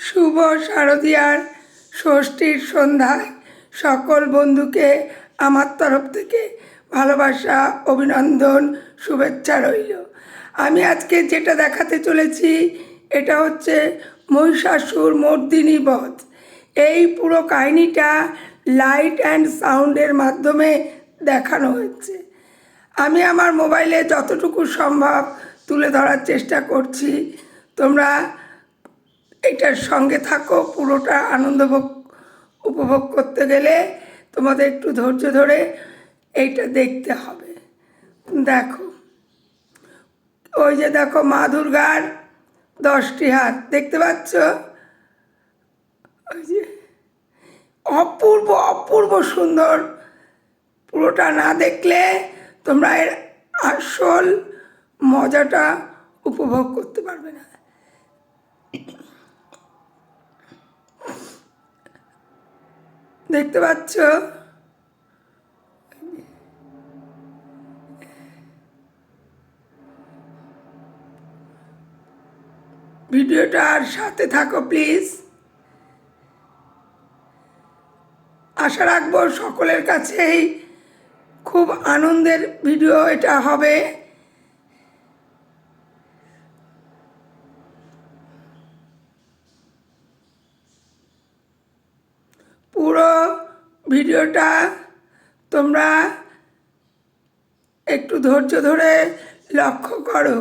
শুভ শারদীয়ার ষষ্ঠীর সন্ধ্যায় সকল বন্ধুকে আমার তরফ থেকে ভালোবাসা, অভিনন্দন, শুভেচ্ছা রইল। আমি আজকে যেটা দেখাতে চলেছি, এটা হচ্ছে মহিষাসুর মর্দিনী বধ। এই পুরো কাহিনীটা লাইট অ্যান্ড সাউন্ডের মাধ্যমে দেখানো হয়েছে। আমি আমার মোবাইলে যতটুকু সম্ভব তুলে ধরার চেষ্টা করছি। তোমরা এটার সঙ্গে থাকো, পুরোটা আনন্দ ভোগ- উপভোগ করতে গেলে তোমাদের একটু ধৈর্য ধরে এইটা দেখতে হবে। দেখো, ওই যে দেখো মা দুর্গার দশটি হাত, দেখতে পাচ্ছ? ওই যে অপূর্ব অপূর্ব সুন্দর। পুরোটা না দেখলে তোমরা এর আসল মজাটা উপভোগ করতে পারবে না। দেখতে পাচ্ছ? ভিডিওটার সাথে থাকো, প্লিজ। আশা রাখব সকলের কাছেই খুব আনন্দের ভিডিও এটা হবে। পুরো ভিডিওটা তোমরা একটু ধৈর্য ধরে লক্ষ্য করো।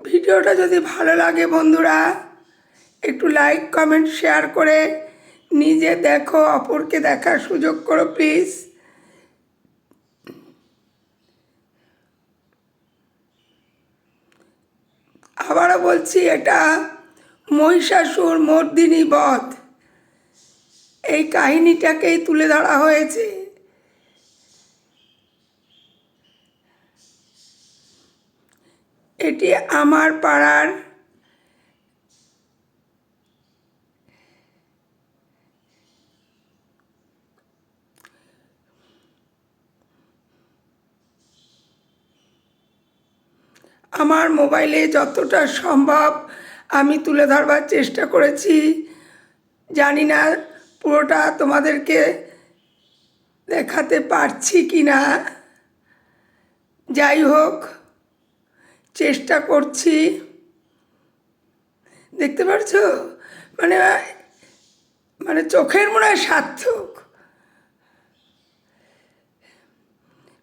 ভিডিওটা যদি ভালো লাগে বন্ধুরা, একটু লাইক কমেন্ট শেয়ার করে নিজে দেখো, অপরকে দেখার সুযোগ করো প্লিজ আবারও বলছি, এটা মহিষাসুর মর্দিনী বধ। এই কাহিনীটাকেই তুলে ধরা হয়েছে। এটি আমার পাড়ার আমার মোবাইলে যতটা সম্ভব আমি তুলে ধরবার চেষ্টা করেছি। জানি না পুরোটা তোমাদেরকে দেখাতে পারছি কি না যাই হোক, চেষ্টা করছি। দেখতে পারছ? মানে মানে চোখের মনে হয় সার্থক।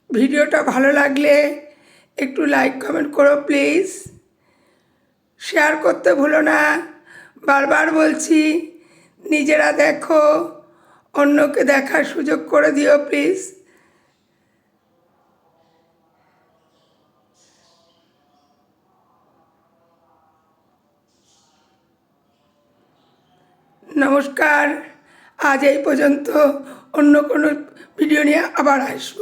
ভিডিওটা ভালো লাগলে একটু লাইক কমেন্ট করো প্লিজ শেয়ার করতে ভুলো না। বারবার বলছি, নিজেরা দেখো, অন্যকে দেখার সুযোগ করে দিও প্লিজ। নমস্কার, আজ এই পর্যন্ত অন্য কোনো ভিডিও নিয়ে আবার আসব।